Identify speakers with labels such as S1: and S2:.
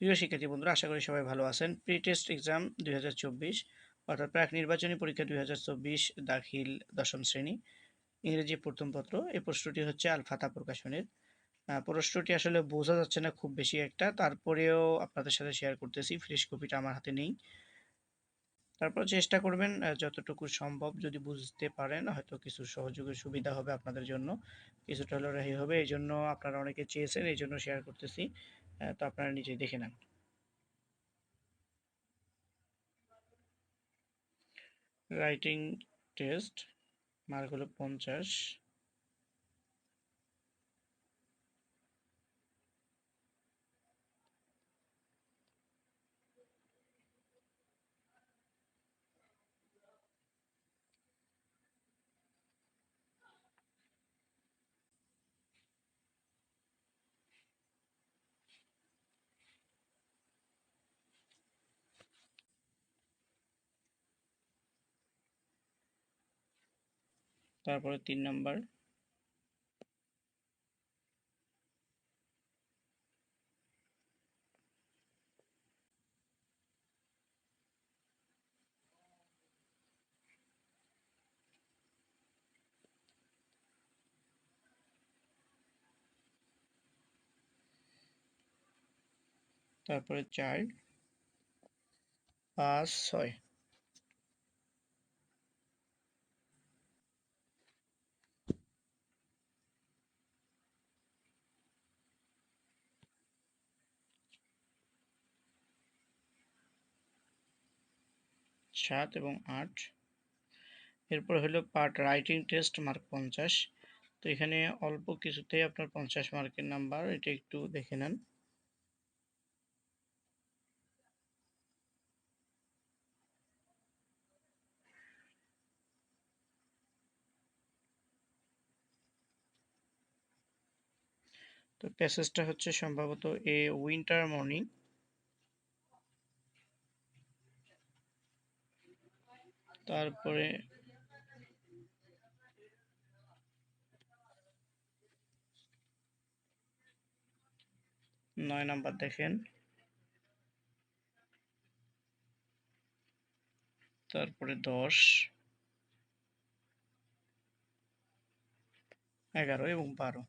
S1: প্রিয় শিক্ষার্থী বন্ধুরা, আশা করি সবাই ভালো আছেন। প্রি টেস্ট এক্সাম দুই হাজার চব্বিশ অর্থাৎ প্রাক নির্বাচনী পরীক্ষা দুই হাজার চব্বিশ দাখিল দশম শ্রেণি, ইংরেজি প্রথম পত্র। এই প্রশ্নটি হচ্ছে আলফাতা প্রকাশনের। প্রশ্নটি আসলে বোঝা যাচ্ছে না খুব বেশি একটা, তারপরেও আপনাদের সাথে শেয়ার করতেছি ফ্রেশ কপিটা আমার হাতে নেই। তারপর চেষ্টা করবেন যতটুকু সম্ভব যদি বুঝতে পারেন, হয়তো কিছু সহযোগের সুবিধা হবে আপনাদের জন্য। কিছুটা হলেও রেহাই হবে, এই জন্য আপনারা অনেকে চেয়েছেন, এই জন্য শেয়ার করতেছি। তো আপনারা নিজেই দেখে নেন। রাইটিং টেস্ট মার্ক হলো পঞ্চাশ। তারপরে তিন নাম্বার। তারপরে চার পাঁচ ছয়। সাত এবং আট। এরপর হলো পার্ট রাইটিং টেস্ট মার্ক পঞ্চাশ। তো এখানে অল্প কিছুতেই আপনার পঞ্চাশ মার্কের নাম্বার, এটা একটু দেখে নেন। তো প্যাসেজটা হচ্ছে সম্ভবত এ উইন্টার মর্নিং। তারপরে নয় নাম্বার দেখেন। তারপরে দশ এগারো এবং বারো।